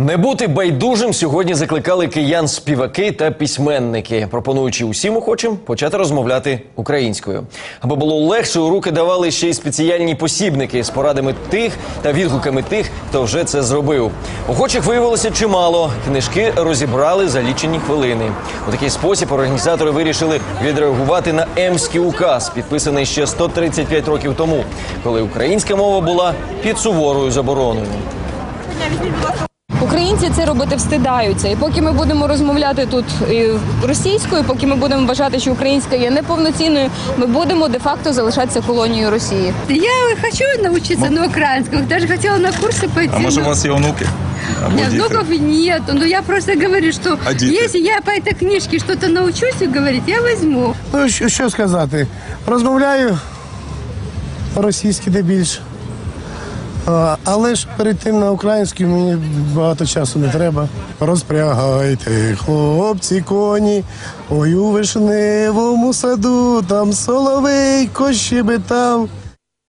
Не бути байдужим сьогодні закликали киян співаки та письменники, пропонуючи усім охочим почати розмовляти українською. Аби було легше, у руки давали ще й спеціальні посібники з порадами тих та відгуками тих, хто вже це зробив. Охочих виявилося чимало. Книжки розібрали за лічені хвилини. У такий спосіб організатори вирішили відреагувати на емський указ, підписаний ще 135 років тому, коли українська мова була під суворою забороною. Українці це робити встидаються. І поки ми будемо розмовляти тут російською, поки ми будемо вважати, що українська є неповноцінною, ми будемо де-факто залишатися колонією Росії. Я хочу научиться на украинском, даже хотела на курсы пойти. А может, у вас є онуки? Меня діти? внуков нету, но я просто говорю, что А если я по этой книжке что-то научусь говорить, я возьму. Ну, що, що сказати? Розмовляю російською де більше. Але ж перед тим на українській мені багато часу не треба. Розпрягайте, хлопці, коні, ой у вишневому саду, там соловейко щебетав.